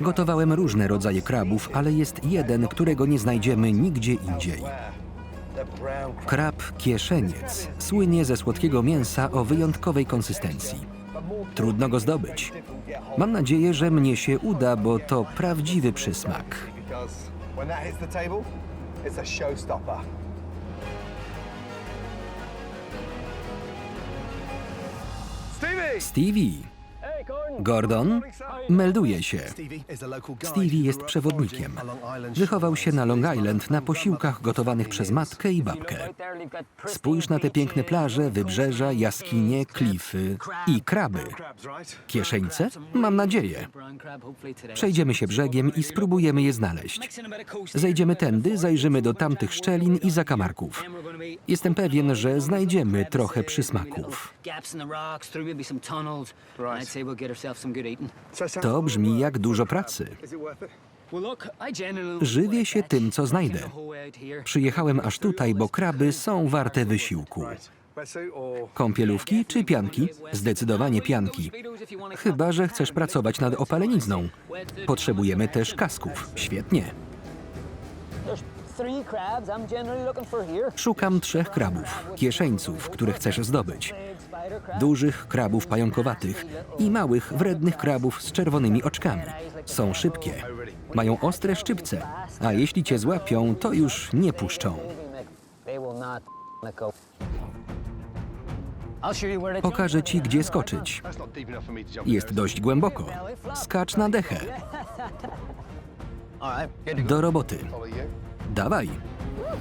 Gotowałem różne rodzaje krabów, ale jest jeden, którego nie znajdziemy nigdzie indziej. Krab kieszeniec słynie ze słodkiego mięsa o wyjątkowej konsystencji. Trudno go zdobyć. Mam nadzieję, że mnie się uda, bo to prawdziwy przysmak. Stevie! Gordon? Melduje się. Stevie jest przewodnikiem. Wychował się na Long Island na posiłkach gotowanych przez matkę i babkę. Spójrz na te piękne plaże, wybrzeża, jaskinie, klify i kraby. Kieszeńce? Mam nadzieję. Przejdziemy się brzegiem i spróbujemy je znaleźć. Zejdziemy tędy, zajrzymy do tamtych szczelin i zakamarków. Jestem pewien, że znajdziemy trochę przysmaków. To brzmi jak dużo pracy. Żywię się tym, co znajdę. Przyjechałem aż tutaj, bo kraby są warte wysiłku. Kąpielówki czy pianki? Zdecydowanie pianki. Chyba, że chcesz pracować nad opalenizną. Potrzebujemy też kasków. Świetnie. Szukam trzech krabów, kieszeńców, które chcesz zdobyć. Dużych krabów pająkowatych i małych, wrednych krabów z czerwonymi oczkami. Są szybkie. Mają ostre szczypce, a jeśli cię złapią, to już nie puszczą. Pokażę ci, gdzie skoczyć. Jest dość głęboko. Skacz na dechę. Do roboty. Dawaj. Oh!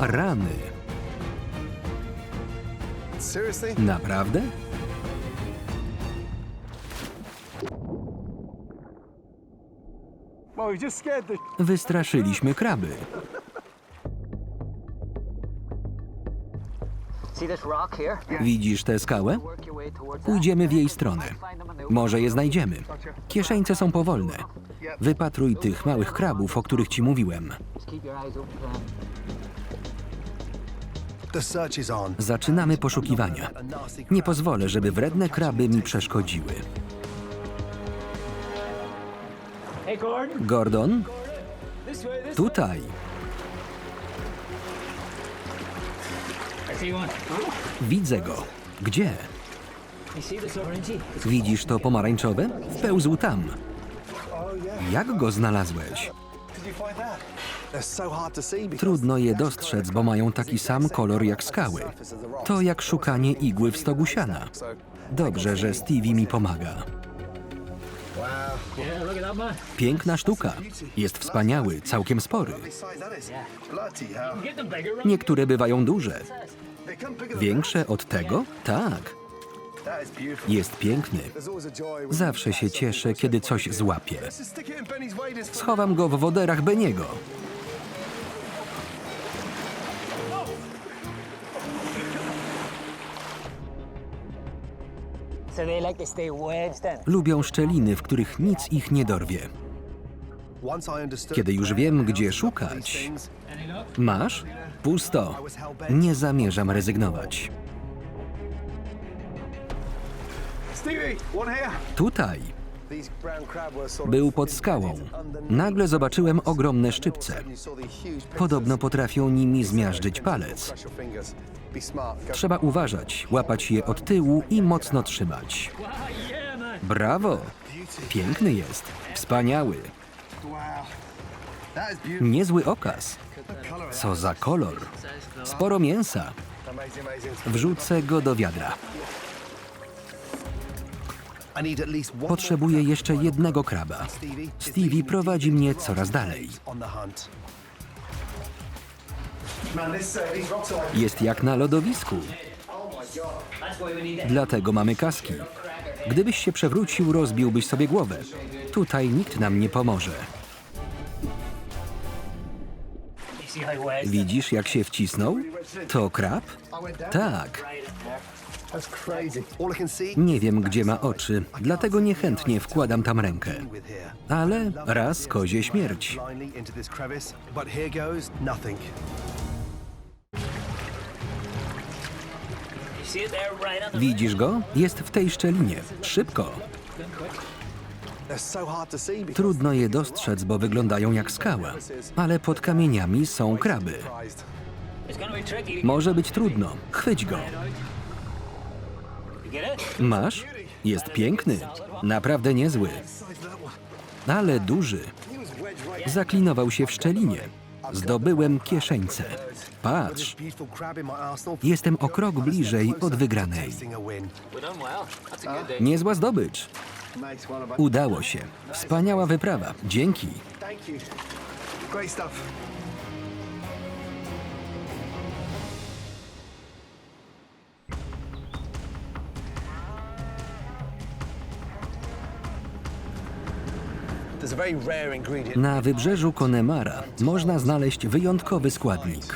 Rany. Naprawdę? Wystraszyliśmy kraby. Widzisz tę skałę? Pójdziemy w jej stronę. Może je znajdziemy. Kieszeńce są powolne. Wypatruj tych małych krabów, o których ci mówiłem. Zaczynamy poszukiwania. Nie pozwolę, żeby wredne kraby mi przeszkodziły. Gordon? Tutaj. Widzę go. Gdzie? Widzisz to pomarańczowe? Wpełzł tam. Jak go znalazłeś? Trudno je dostrzec, bo mają taki sam kolor jak skały. To jak szukanie igły w stogu siana. Dobrze, że Stevie mi pomaga. Piękna sztuka. Jest wspaniały, całkiem spory. Niektóre bywają duże. Większe od tego? Tak. Jest piękny. Zawsze się cieszę, kiedy coś złapię. Schowam go w woderach Beniego. Lubią szczeliny, w których nic ich nie dorwie. Kiedy już wiem, gdzie szukać, masz? Pusto. Nie zamierzam rezygnować. Tutaj był pod skałą. Nagle zobaczyłem ogromne szczypce. Podobno potrafią nimi zmiażdżyć palec. Trzeba uważać, łapać je od tyłu i mocno trzymać. Brawo! Piękny jest. Wspaniały. Niezły okaz. Co za kolor. Sporo mięsa. Wrzucę go do wiadra. Potrzebuję jeszcze jednego kraba. Stevie. prowadzi mnie coraz dalej. Jest jak na lodowisku. Dlatego mamy kaski. Gdybyś się przewrócił, rozbiłbyś sobie głowę. Tutaj nikt nam nie pomoże. Widzisz, jak się wcisnął? To krab? Tak. Nie wiem, gdzie ma oczy, dlatego niechętnie wkładam tam rękę. Ale raz kozie śmierć. Widzisz go? Jest w tej szczelinie. Szybko. Trudno je dostrzec, bo wyglądają jak skała. Ale pod kamieniami są kraby. Może być trudno. Chwyć go. Masz? Jest piękny. Naprawdę niezły. Ale duży. Zaklinował się w szczelinie. Zdobyłem kieszeńce. Patrz, jestem o krok bliżej od wygranej. Niezła zdobycz. Udało się. Wspaniała wyprawa. Dzięki. Na wybrzeżu Connemara można znaleźć wyjątkowy składnik.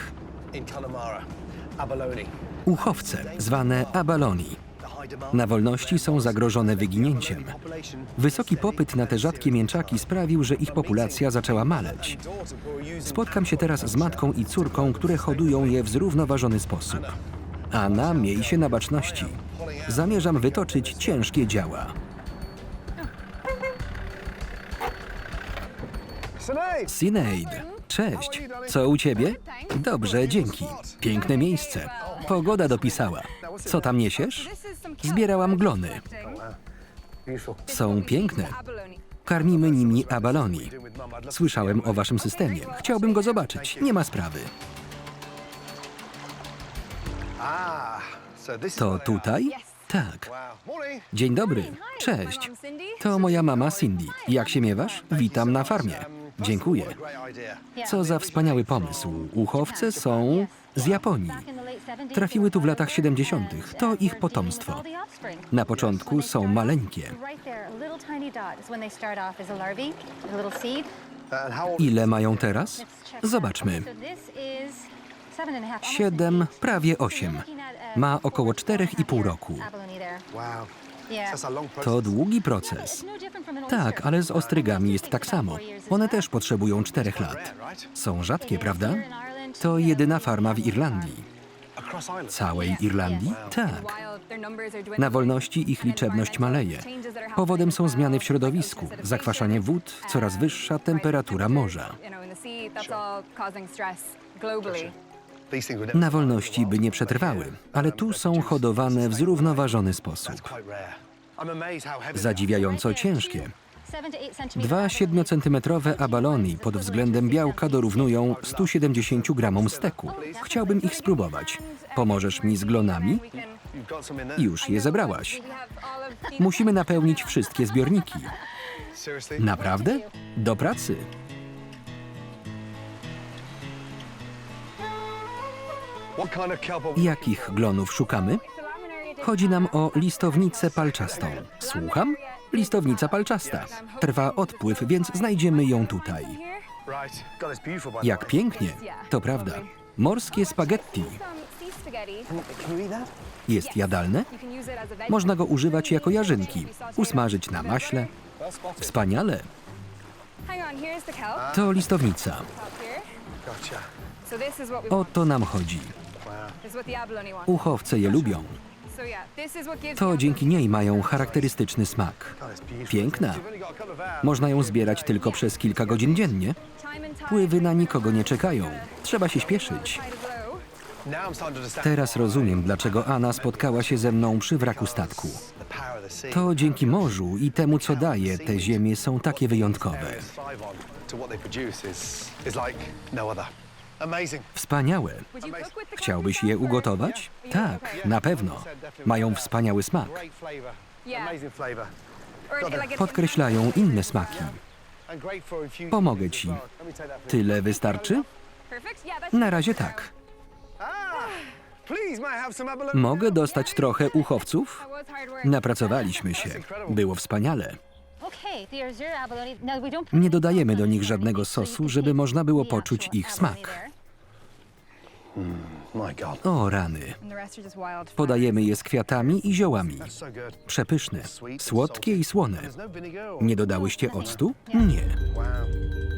Uchowce, zwane abaloni. Na wolności są zagrożone wyginięciem. Wysoki popyt na te rzadkie mięczaki sprawił, że ich populacja zaczęła maleć. Spotkam się teraz z matką i córką, które hodują je w zrównoważony sposób. Anna, miej się na baczności. Zamierzam wytoczyć ciężkie działa. Sinead, cześć. Co u ciebie? Dobrze, dzięki. Piękne miejsce. Pogoda dopisała. Co tam niesiesz? Zbierałam glony. Są piękne. Karmimy nimi abaloni. Słyszałem o waszym systemie. Chciałbym go zobaczyć. Nie ma sprawy. To tutaj? Tak. Dzień dobry. Cześć. To moja mama Cindy. Jak się miewasz? Witam na farmie. Dziękuję. Co za wspaniały pomysł. Uchowce są z Japonii. Trafiły tu w latach 70. To ich potomstwo. Na początku są maleńkie. Ile mają teraz? Zobaczmy. Siedem, prawie osiem. Ma około czterech i pół roku. To długi proces. Tak, ale z ostrygami jest tak samo. One też potrzebują czterech lat. Są rzadkie, prawda? To jedyna farma w Irlandii. Całej Irlandii? Tak. Na wolności ich liczebność maleje. Powodem są zmiany w środowisku, zakwaszanie wód, coraz wyższa temperatura morza. Na wolności by nie przetrwały, ale tu są hodowane w zrównoważony sposób. Zadziwiająco ciężkie. Dwa 7-centymetrowe abaloni pod względem białka dorównują 170 gramom steku. Chciałbym ich spróbować. Pomożesz mi z glonami? Już je zebrałaś. Musimy napełnić wszystkie zbiorniki. Naprawdę? Do pracy. Jakich glonów szukamy? Chodzi nam o listownicę palczastą. Słucham? Listownica palczasta. Trwa odpływ, więc znajdziemy ją tutaj. Jak pięknie. To prawda. Morskie spaghetti. Jest jadalne? Można go używać jako jarzynki. Usmażyć na maśle. Wspaniale. To listownica. O to nam chodzi. Uchowce je lubią. To dzięki niej mają charakterystyczny smak. Piękna. Można ją zbierać tylko przez kilka godzin dziennie. Pływy na nikogo nie czekają. Trzeba się śpieszyć. Teraz rozumiem, dlaczego Anna spotkała się ze mną przy wraku statku. To dzięki morzu i temu, co daje, te ziemie są takie wyjątkowe. Wspaniałe. Chciałbyś je ugotować? Tak, na pewno. Mają wspaniały smak. Podkreślają inne smaki. Pomogę ci. Tyle wystarczy? Na razie tak. Abalone? Mogę dostać trochę uchowców? Napracowaliśmy się. Było wspaniale. Nie dodajemy do nich żadnego sosu, żeby można było poczuć ich smak. God. O rany. Podajemy je z kwiatami i ziołami. Przepyszne, słodkie i słone. No. Nie dodałyście octu? Nie. Wow.